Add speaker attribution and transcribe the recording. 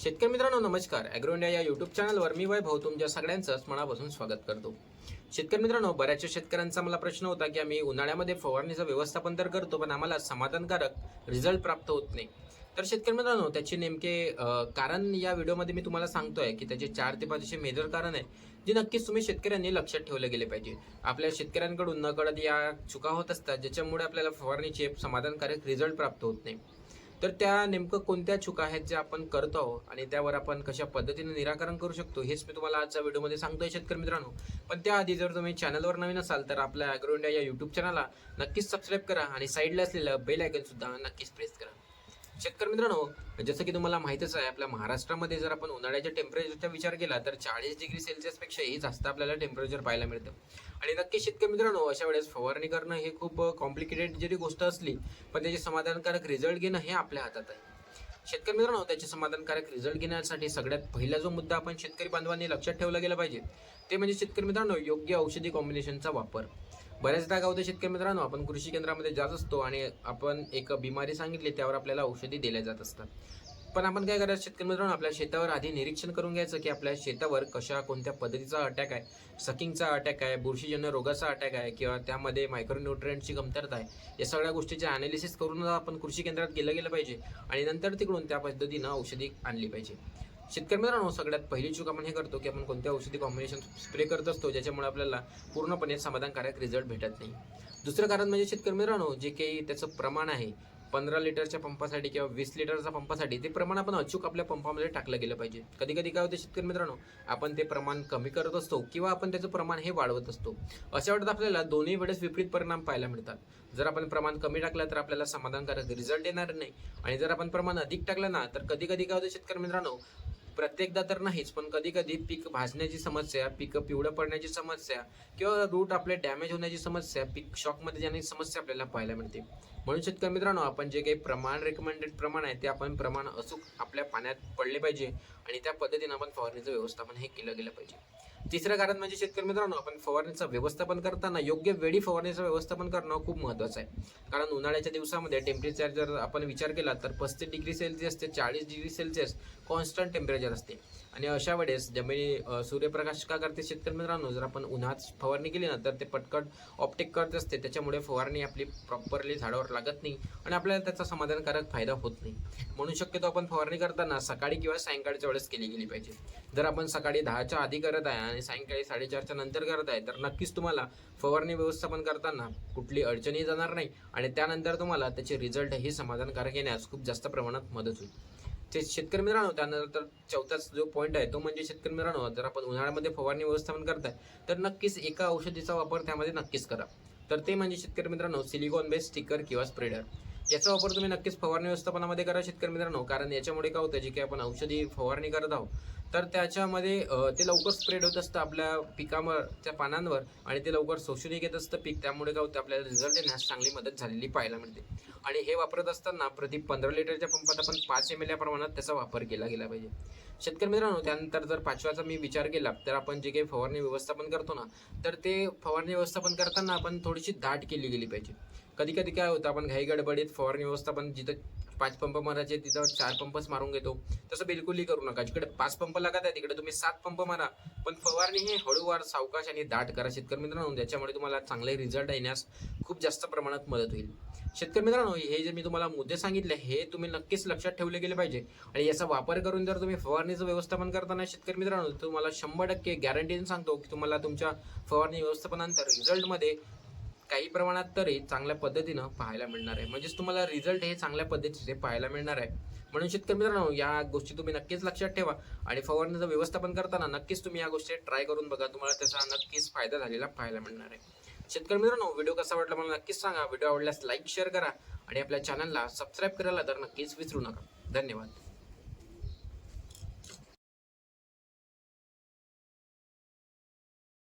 Speaker 1: शेतकरी मित्रांनो नमस्कार. अॅग्रो इंडिया या युट्यूब चॅनलवर मी वैभव तुमच्या सगळ्यांचंच मनापासून स्वागत करतो. शेतकरी मित्रांनो बऱ्याचशा शेतकऱ्यांचा मला प्रश्न होता की आम्ही उन्हाळ्यामध्ये फवारणीचं व्यवस्थापन तर करतो पण आम्हाला समाधानकारक रिझल्ट प्राप्त होत नाही. तर शेतकरी मित्रांनो त्याचे नेमके कारण या व्हिडिओमध्ये मी तुम्हाला सांगतोय की त्याचे चार ते पाचशे मेजर कारण आहे जे नक्कीच तुम्ही शेतकऱ्यांनी लक्षात ठेवले गेले पाहिजे. आपल्या शेतकऱ्यांकडून न या चुका होत असतात ज्याच्यामुळे आपल्याला फवारणीचे समाधानकारक रिझल्ट प्राप्त होत नाही. तर त्या नेमकं कोणत्या चुका आहेत ज्या आपण करतो आहोत आणि त्यावर आपण कशा पद्धतीने निराकरण करू शकतो हेच मी तुम्हाला आजच्या व्हिडिओमध्ये सांगतोय शेतकरी मित्रांनो. पण त्याआधी जर तुम्ही चॅनलवर नवीन असाल तर आपल्या अॅग्रो इंडिया या युट्यूब चॅनलला नक्कीच सबस्क्राईब करा आणि साईडला असलेलं बेल आयकन सुद्धा नक्कीच प्रेस करा. शेतकरी मित्रांनो जसं की तुम्हाला माहितीच आहे आपल्या महाराष्ट्रामध्ये जर आपण उन्हाळ्याच्या टेम्परेचरचा विचार केला तर चाळीस डिग्री सेल्सिअसपेक्षाही जास्त आपल्याला टेम्परेचर पाहायला मिळतं. आणि नक्की शेतकरी मित्रांनो अशा वेळेस फवारणी करणं हे खूप कॉम्प्लिकेटेड जरी गोष्ट असली पण त्याचे समाधानकारक रिझल्ट घेणं हे आपल्या हातात आहे. शेतकरी मित्रांनो त्याचे समाधानकारक रिझल्ट घेण्यासाठी सगळ्यात पहिला जो मुद्दा आपण शेतकरी बांधवांनी लक्षात ठेवला गेला पाहिजे ते म्हणजे शेतकरी मित्रांनो योग्य औषधी कॉम्बिनेशनचा वापर. बऱ्याचदा काय होतं शेतकरी मित्रांनो आपण कृषी केंद्रामध्ये जात असतो आणि आपण एक बिमारी सांगितली त्यावर आपल्याला औषधी दिल्या जात असतात. पण आपण काय करायचं शेतकरी मित्रांनो आपल्या शेतावर आधी निरीक्षण करून घ्यायचं की आपल्या शेतावर कशा कोणत्या पद्धतीचा अटॅक आहे सकिंगचा अटॅक आहे बुरशीजन्य रोगाचा अटॅक आहे किंवा त्यामध्ये मायक्रोन्युट्रियंटची कमतरता आहे या सगळ्या गोष्टीचे अनालिसिस करून आपण कृषी केंद्रात गेलं गेलं पाहिजे आणि नंतर तिकडून त्या पद्धतीनं औषधी आणली पाहिजे. शेतकरी मित्रांनो सगळ्यात पहिली चूक आपण हे करतो की आपण कोणत्या औषधी कॉम्बिनेशन स्प्रे करत असतो ज्याच्यामुळे आपल्याला पूर्णपणे समाधानकारक रिझल्ट भेटत नाही. दुसरं कारण म्हणजे शेतकरी मित्रांनो जे काही त्याचं प्रमाण आहे पंधरा लिटरच्या पंपासाठी किंवा वीस लिटरच्या पंपासाठी ते प्रमाण आपण अचूक आपल्या पंपामध्ये टाकलं गेलं पाहिजे. कधी कधी काय होतं शेतकरी मित्रांनो आपण ते प्रमाण कमी करत असतो किंवा आपण त्याचं प्रमाण हे वाढवत असतो. अशा वेळेत आपल्याला दोन्ही वेळेस विपरीत परिणाम पाहायला मिळतात. जर आपण प्रमाण कमी टाकलं तर आपल्याला समाधानकारक रिझल्ट येणार नाही. आणि जर आपण प्रमाण अधिक टाकलं ना तर कधी कधी काय होतं शेतकरी मित्रांनो प्रत्येकदा तर नाहीच पण कधी कधी पीक भाजण्याची समस्या पीक पिवळं पडण्याची समस्या किंवा रूट आपले डॅमेज होण्याची समस्या पीक शॉकमध्ये जाण्याची समस्या आपल्याला पाहायला मिळते. म्हणून शेतकरी मित्रांनो आपण जे काही प्रमाण रेकमेंडेड प्रमाण आहे ते आपण प्रमाण अचूक आपल्या पाण्यात पडले पाहिजे आणि त्या पद्धतीनं आपण फवारणीचं व्यवस्थापन हे केलं गेलं पाहिजे. तिसरं कारण म्हणजे शेतकरी मित्रांनो आपण फवारणीचं व्यवस्थापन करताना योग्य वेळी फवारणीचं व्यवस्थापन करणं खूप महत्त्वाचं आहे. कारण उन्हाळ्याच्या दिवसामध्ये टेम्परेचर जर आपण विचार केला तर पस्तीस डिग्री सेल्सिअस ते चाळीस डिग्री सेल्सिअस कॉन्स्टंट टेम्परेचर असते. आणि अशा वेळेस जमिनी सूर्यप्रकाश का करते शेतकरी मित्रांनो जर आपण उन्हात फवारणी केली ना तर ते पटकट ऑप्टिक करत असते. त्याच्यामुळे फवारणी आपली प्रॉपरली झाडावर लागत नाही आणि आपल्याला त्याचा समाधानकारक फायदा होत नाही. म्हणून शक्यतो आपण फवारणी करताना सकाळी किंवा सायंकाळच्या वेळेस केली गेली पाहिजे. जर आपण सकाळी दहाच्या आधी करत आहे आणि सायंकाळी साडेचारच्या नंतर करत आहे तर नक्कीच तुम्हाला फवारणी व्यवस्थापन करताना कुठली अडचणी जाणार नाही आणि त्यानंतर तुम्हाला त्याचे रिझल्ट हे समाधानकारक येण्यास खूप जास्त प्रमाणात मदत होईल. ते शेतकरी मित्रांनो त्यानंतर चौथाच जो पॉईंट आहे तो म्हणजे शेतकरी मित्रांनो जर आपण उन्हाळ्यामध्ये फवारणी व्यवस्थापन करताय तर नक्कीच एका औषधीचा वापर त्यामध्ये नक्कीच करा. तर ते म्हणजे शेतकरी मित्रांनो सिलिकॉन बेस स्टिकर किंवा स्प्रेडर याचा वापर तुम्ही नक्कीच फवारणी व्यवस्थापनामध्ये करा शेतकरी मित्रांनो कारण याच्यामुळे काय होतं जे काही आपण औषधी फवारणी करत आहोत तर त्याच्यामध्ये ते लवकर स्प्रेड होत असतं आपल्या पिकावर त्या पानांवर आणि ते लवकर शोषूनही घेत असतं पीक. त्यामुळे काय होतं आपल्याला रिझल्ट येण्यास चांगली मदत झालेली पाहायला मिळते. आणि हे वापरत असताना प्रति पंधरा लिटरच्या पंपात आपण पाच एम एल या प्रमाणात त्याचा वापर केला गेला पाहिजे. शेतकरी मित्रांनो त्यानंतर जर पाचव्याचा मी विचार केला तर आपण जे काही फवारणी व्यवस्थापन करतो ना तर ते फवारणी व्यवस्थापन करताना आपण थोडीशी दाट केली गेली पाहिजे. कधी कधी काय होतं आपण घाई गडबडीत फवारणी व्यवस्थापन जिथं पाच पंप मारायचे तिथं चार पंपच मारून घेतो. तसं बिलकुलही करू नका. जिकडे पाच पंप लागत आहे तिकडे. तुम्ही सात पंप मारा. पण फवारणी ही हळूवार सावकाश आणि दाट करा. शेतकरी मित्रांनो ज्याच्यामुळे तुम्हाला चांगले रिझल्ट येण्यास खूप जास्त प्रमाणात मदत होईल. शेतकरी मित्रांनो हे जे मी तुम्हाला मुद्दे सांगितले हे तुम्ही नक्कीच लक्षात ठेवले गेले पाहिजे. आणि याचा वापर करून जर तुम्ही फवारणीचं व्यवस्थापन करताना शेतकरी मित्रांनो तुम्हाला शंभर टक्के गॅरंटीने सांगतो की तुम्हाला तुमच्या फवारणी व्यवस्थापनानंतर रिझल्टमध्ये काही प्रमाणात तरी चांगल्या पद्धतीनं पाहायला मिळणार आहे. म्हणजेच तुम्हाला रिझल्ट हे चांगल्या पद्धतीचे पाहायला मिळणार आहे. म्हणून शेतकरी मित्रांनो या गोष्टी तुम्ही नक्कीच लक्षात ठेवा आणि फवारणीचं व्यवस्थापन करताना नक्कीच तुम्ही या गोष्टी ट्राय करून बघा. तुम्हाला त्याचा नक्कीच फायदा झालेला पाहायला मिळणार आहे. शेतकरी मित्रांनो व्हिडिओ कसा वाटला मला नक्कीच सांगा. व्हिडिओ आवडल्यास लाईक शेअर करा आणि आपल्या चॅनलला सबस्क्राईब करायला तर नक्कीच विसरू नका. धन्यवाद.